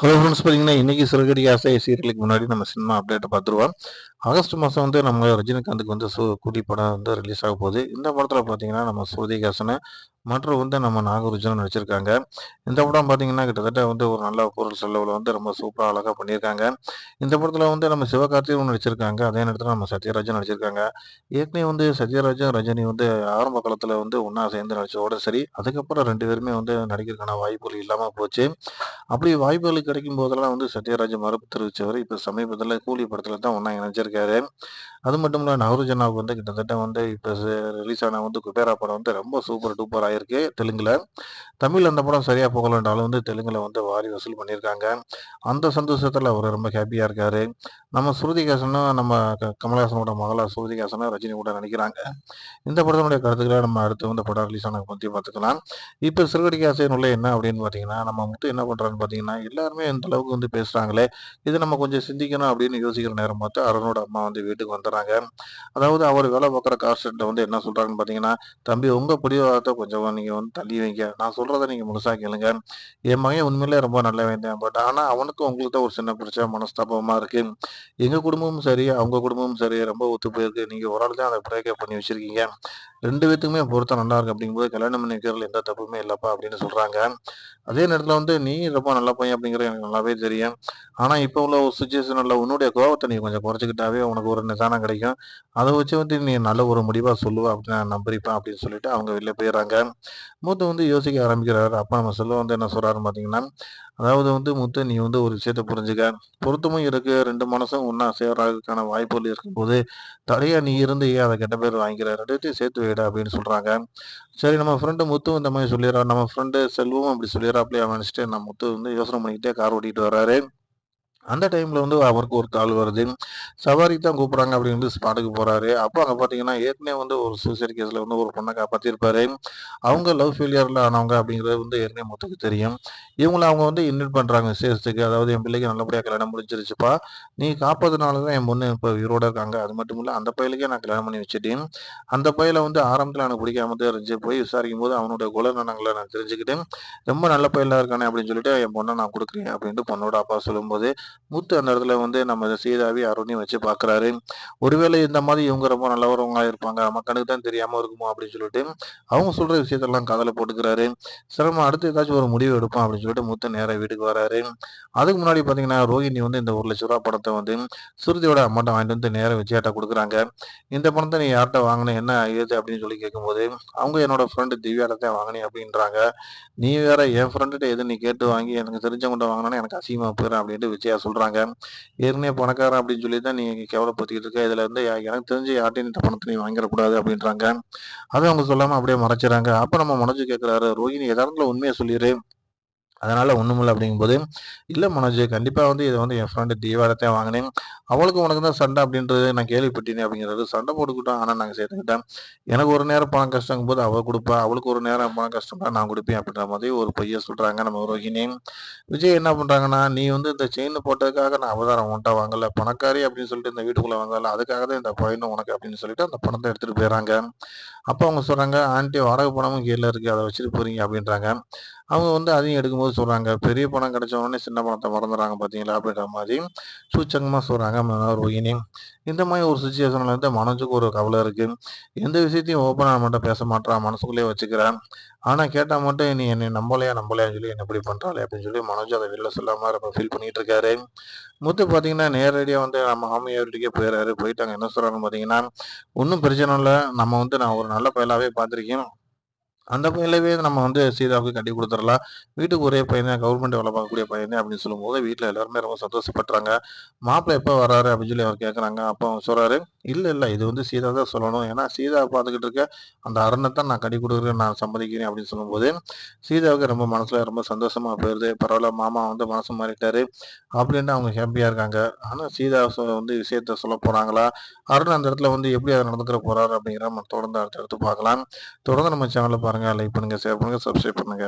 Hello friends பார்த்தீங்கன்னா இன்றைக்கி சிறுகடி ஆசை சீரியலுக்கு முன்னாடி நம்ம சினிமா அப்டேட்டை பார்த்துருவோம். ஆகஸ்ட் மாதம் வந்து நம்ம ரஜினிகாந்துக்கு வந்து சு கூட்டி படம் வந்து ரிலீஸ் ஆக போகுது. இந்த படத்தில் பார்த்தீங்கன்னா நம்ம ஸ்ருதிகாசனை மற்றும் வந்து நம்ம நாகர்ஜுனும் நடிச்சிருக்காங்க. இந்த படம் பார்த்தீங்கன்னா கிட்டத்தட்ட வந்து ஒரு நல்ல பொருள் செலவில் வந்து ரொம்ப சூப்பராக அழகாக பண்ணியிருக்காங்க. இந்த படத்தில் வந்து நம்ம சிவகார்த்தியும் நடிச்சிருக்காங்க. அதே நேரத்தில் நம்ம சத்யராஜும் நடிச்சிருக்காங்க. ஏற்கனவே வந்து சத்யராஜும் ரஜினி வந்து ஆரம்ப காலத்தில் வந்து ஒன்றா சேர்ந்து நடிச்சதோட சரி அதுக்கப்புறம் ரெண்டு பேருமே வந்து நடிக்கிறதுக்கான வாய்ப்புகள் இல்லாமல் போச்சு. அப்படி வாய்ப்புகள் கிடைக்கும் போதெல்லாம் வந்து சத்யராஜ் மறுப்பு தெரிவித்தவர் இப்போ சமீபத்தில் கூலி படத்தில் தான் ஒன்றா இணைஞ்சிருக்காரு. அது மட்டும் இல்லை நவருஜனாவுக்கு வந்து கிட்டத்தட்ட வந்து இப்போ ரிலீஸ் ஆன வந்து குபேரா படம் வந்து ரொம்ப சூப்பர் டூப்பர் ஆயிருக்கு தெலுங்கில். தமிழ் அந்த படம் சரியாக போகலன்றாலும் வந்து தெலுங்கில் வந்து வாரி வசூல் பண்ணியிருக்காங்க. அந்த சந்தோஷத்தில் அவர் ரொம்ப ஹாப்பியாக இருக்காரு. நம்ம ஸ்ருதிகாசனும் நம்ம கமலஹாசனோட மகளா ஸ்ருதிகாசனும் ரஜினி கூட நினைக்கிறாங்க இந்த படத்தினுடைய கருத்துக்களை நம்ம அடுத்து வந்து படம் ரிலீஸ் ஆன பற்றி பார்த்துக்கலாம். இப்போ சிறுகடிக்கு ஆசையினுள்ள என்ன அப்படின்னு பார்த்தீங்கன்னா நம்ம மட்டும் என்ன பண்ணுறான்னு பார்த்தீங்கன்னா எல்லாருமே இந்த அளவுக்கு வந்து பேசுகிறாங்களே இது நம்ம கொஞ்சம் சிந்திக்கணும் அப்படின்னு யோசிக்கிற நேரம் பார்த்து அருணோட அம்மா வந்து வீட்டுக்கு வந்துடுறாங்க அதாவது அவர் வேலை பார்க்குற காஸ்ட்டை வந்து என்ன சொல்றாங்கன்னு பார்த்தீங்கன்னா தம்பி உங்கள் பிடிவாதத்தை கொஞ்சம் நீங்கள் வந்து தள்ளி வைங்க. நான் சொல்கிறத நீங்கள் முழுசாக கேளுங்க. என் மகன் உண்மையிலே ரொம்ப நல்ல வேண்டேன் பட் ஆனால் அவனுக்கு உங்களுக்கு தான் ஒரு சின்ன பிரச்சனை மனஸ்தாபமாக இருக்குது எங்கள் குடும்பமும் சரி அவங்க குடும்பமும் சரி ரொம்ப ஒத்து போயிருக்கு. நீங்கள் ஒரு ஆள் தான் அதை பிரேக்கப் பண்ணி வச்சுருக்கீங்க. ரெண்டு பேத்துக்குமே பொருத்தம் நல்லா இருக்கு. அப்படிங்கும்போது கல்யாணம் பண்ணி எந்த தப்புமே இல்லைப்பா அப்படின்னு சொல்கிறாங்க அதே நேரத்தில் வந்து நீ ரொம்ப நல்ல பையன் அப்படிங்கிறது எனக்கு நல்லாவே தெரியும். ஆனால் இப்போ உள்ள ஒரு சுச்சுவேஷனில் உன்னுடைய கோபத்தை நீ கொஞ்சம் குறைச்சிக்கிட்டாவே உனக்கு ஒரு நிதானம் கிடைக்கும். அதை வச்சு வந்து நீ நல்ல ஒரு முடிவாக சொல்லுவா அப்படின்னு நான் நம்புறிப்பேன் அப்படின்னு சொல்லிட்டு அவங்க வெளில போயிடுறாங்க மூத்த வந்து யோசிக்க ஆரம்பிக்கிறாரு. அப்பா நம்ம செல்வம் வந்து என்ன சொல்கிறாரு பார்த்தீங்கன்னா அதாவது வந்து முத்து நீ வந்து ஒரு விஷயத்த புரிஞ்சுக்க. பொருத்தமும் இருக்கு ரெண்டு மனசும் ஒன்றா சேர்றதுக்கான வாய்ப்புகள் இருக்கும்போது தடையா நீ இருந்து ஏன் அதை கெட்ட பேர் வாங்கிக்கிற ரெண்டுத்தையும் சேர்த்து வைடா அப்படின்னு சொல்றாங்க. சரி நம்ம ஃப்ரெண்டு முத்து இந்த மாதிரி சொல்லிடுறாரு நம்ம ஃப்ரெண்டு செல்வம் அப்படி சொல்லிடுறாப்லையே அவன் நினச்சிட்டு நம்ம முத்து வந்து யோசனை பண்ணிக்கிட்டே கார் ஓட்டிகிட்டு வர்றாரு. அந்த டைம்ல வந்து அவருக்கு ஒரு கால் வருது. சவாரி தான் கூப்பிட்றாங்க அப்படின்னு ஸ்பாட்டுக்கு போறாரு. அப்போ அங்கே பார்த்தீங்கன்னா ஏற்கனவே வந்து ஒரு சூசைட் கேஸ்ல வந்து ஒரு பொண்ணை காப்பாற்றிருப்பாரு அவங்க லவ் ஃபெயிலியர்ல ஆனவங்க அப்படிங்கிறது வந்து ஏற்கனவே மொத்தத்துக்கு தெரியும். இவங்கள அவங்க வந்து இன்வைட் பண்றாங்க விசேஷத்துக்கு. அதாவது என் பிள்ளைக்கு நல்லபடியாக கல்யாணம் முடிஞ்சிருச்சுப்பா. நீ காப்பதுனால தான் என் பொண்ணு இப்போ உயிரோட இருக்காங்க. அது மட்டும் இல்லை அந்த பையலுக்கே நான் கல்யாணம் பண்ணி வச்சுட்டேன். அந்த பையில வந்து ஆரம்பத்தில் எனக்கு பிடிக்காம தான் இருந்துச்சு. போய் விசாரிக்கும் போது அவனோட குலநலங்களை நான் தெரிஞ்சுக்கிட்டேன். ரொம்ப நல்ல பையலாக இருக்கானே அப்படின்னு சொல்லிட்டு என் பொண்ணை நான் கொடுக்குறேன் அப்படின்ட்டு பொண்ணோட அப்பா சொல்லும்போது முத்து அந்த இடத்துல வந்து நம்ம சீதாவி அருணையும் வச்சு பார்க்குறாரு ஒருவேளை இந்த மாதிரி இவங்க ரொம்ப நல்லவரவங்களா இருப்பாங்க மக்களுக்கு தான் தெரியாமல் இருக்குமோ அப்படின்னு சொல்லிட்டு அவங்க சொல்கிற விஷயத்தெல்லாம் காதல போட்டுக்கிறாரு. சிரமம் அடுத்து ஏதாச்சும் ஒரு முடிவு எடுப்போம் அப்படின்னு சொல்லிட்டு முத்து நேராக வீட்டுக்கு வராரு. அதுக்கு முன்னாடி பார்த்தீங்கன்னா ரோஹிணி வந்து இந்த ஒரு லட்ச ரூபா படத்தை வந்து சுருதியோட அம்மாட்ட வாங்கிட்டு வந்து நேராக விஜயாட்ட கொடுக்குறாங்க. இந்த பணத்தை நீ யார்கிட்ட வாங்கின என்ன ஏது அப்படின்னு சொல்லி கேட்கும்போது அவங்க என்னோட ஃப்ரெண்டு திவ்யாட்ட தான் வாங்கினேன் அப்படின்றாங்க. நீ வேற என் ஃப்ரெண்டுகிட்ட எது நீ கேட்டு வாங்கி எனக்கு தெரிஞ்சவங்கிட்ட வாங்கினா எனக்கு அசிங்கமாக போயிடும் அப்படின்ட்டு விஜயா சொல்றாங்க. ஏற்கனவே பணக்காரன் அப்படின்னு சொல்லி தான் நீ கேவலப்படுத்திக்கிட்டு இருக்க. இதுல இருந்து எனக்கு தெரிஞ்சு யார்ட்டையும் இந்த பணத்தை நீ வாங்கிடக்கூடாது அப்படின்றாங்க. அதை அவங்க சொல்லாம அப்படியே மறைச்சிடறாங்க. அப்ப நம்ம மனோஜ் கேட்கிறாரு ரோஹிணி எதாரத்துல உண்மையை சொல்லிடு. அதனால் ஒன்றுமில்ல அப்படிங்கும்போது, இல்லை மனோஜ் கண்டிப்பாக வந்து இதை வந்து என் ஃப்ரெண்டு தீவாரத்தையும் வாங்கினேன். அவளுக்கும் உனக்கு தான் சண்டை அப்படின்றது நான் கேள்விப்பட்டேனே அப்படிங்கிறது சண்டை போட்டுக்கிட்டோம். ஆனால் நாங்கள் சேர்த்துக்கிட்டேன் எனக்கு ஒரு நேரம் பணம் கஷ்டங்கும் போது அவள் கொடுப்பா அவளுக்கு ஒரு நேரம் பணம் கஷ்டம்னா நான் கொடுப்பேன் அப்படின்ற மாதிரி ஒரு பையன் சொல்கிறாங்க நம்ம ரோஹிணி. விஜய் என்ன பண்ணுறாங்கன்னா நீ வந்து இந்த செயின் போட்டதுக்காக நான் அவதாரம் உன்ட்டா வாங்கல. பணக்காரி அப்படின்னு சொல்லிட்டு இந்த வீட்டுக்குள்ளே வந்தால அதுக்காக தான் இந்த பையனும் உனக்கு அப்படின்னு சொல்லிட்டு அந்த பணத்தை எடுத்துகிட்டு போயிடறாங்க அப்போ அவங்க சொல்கிறாங்க ஆண்டி வாடகை பணமும் கீழே இருக்குது அதை வச்சுட்டு போகிறீங்க அப்படின்றாங்க. அவங்க வந்து அதையும் எடுக்கும்போது சொல்கிறாங்க பெரிய பணம் கிடைச்ச உடனே சின்ன பணத்தை மறந்துடுறாங்க பார்த்தீங்களா? அப்படின்ற மாதிரி சூச்சகமாக சொல்கிறாங்க ரோஹிணி. இந்த மாதிரி ஒரு சுச்சுவேஷனில் வந்து மனசுக்கு ஒரு கவலை இருக்குது எந்த விஷயத்தையும் ஓப்பனாக மட்டும் பேச மாட்றான். மனசுக்குள்ளேயே வச்சுக்கிறான். ஆனால் கேட்டால் மட்டும் நீ என்னை நம்பலையா நம்பலையான்னு சொல்லி என்ன இப்படி பண்ணுறாளே அப்படின்னு சொல்லி மனோஜ் அதை வெளில சொல்லாமல் ரொம்ப ஃபீல் பண்ணிட்டு இருக்காரு. முத்து பார்த்தீங்கன்னா, நேரடியாக வந்து நம்ம மாமியார் வீட்டுக்கே போயிறாரு. போயிட்டு என்ன சொல்கிறாங்க பார்த்தீங்கன்னா, ஒன்றும் பிரச்சனை இல்லை நம்ம வந்து நான் ஒரு நல்ல பயலாகவே பார்த்துருக்கேன். அந்த பையலவே நம்ம வந்து சீதாவுக்கு கட்டி கொடுத்துடலாம் வீட்டுக்கு ஒரே பையன் தான், கவர்மெண்ட் வேலை பார்க்கக்கூடிய பையன் தான் அப்படின்னு சொல்லும்போது, வீட்டில் எல்லாருமே ரொம்ப சந்தோஷப்படுறாங்க. மாப்பிள்ளை எப்போ வராரு அப்படின்னு சொல்லி அவர் கேட்குறாங்க அப்போ அவன் சொல்கிறாரு இல்லை இல்லை இது வந்து சீதா தான் சொல்லணும். ஏன்னா சீதாவை பார்த்துக்கிட்டு இருக்க அந்த அரணத்தை நான் கட்டி கொடுக்குறேன் நான் சம்மதிக்கிறேன் அப்படின்னு சொல்லும்போது, சீதாவுக்கு ரொம்ப மனசில் ரொம்ப சந்தோஷமாக போயிடுது பரவாயில்ல மாமா வந்து மனசு மாறிட்டாரு அப்படின்னு அவங்க ஹாப்பியாக இருக்காங்க. ஆனால் சீதா வந்து விஷயத்த சொல்ல போகிறாங்களா அருண் அந்த இடத்துல வந்து எப்படி அதை நடந்துக்கிற போறாரு அப்படிங்கிற நம்ம தொடர்ந்து அடுத்தடுத்து பார்க்கலாம். தொடர்ந்து நம்ம சேனல பாருங்க. லைக் பண்ணுங்க, ஷேர் பண்ணுங்க, சப்ஸ்கிரைப் பண்ணுங்க.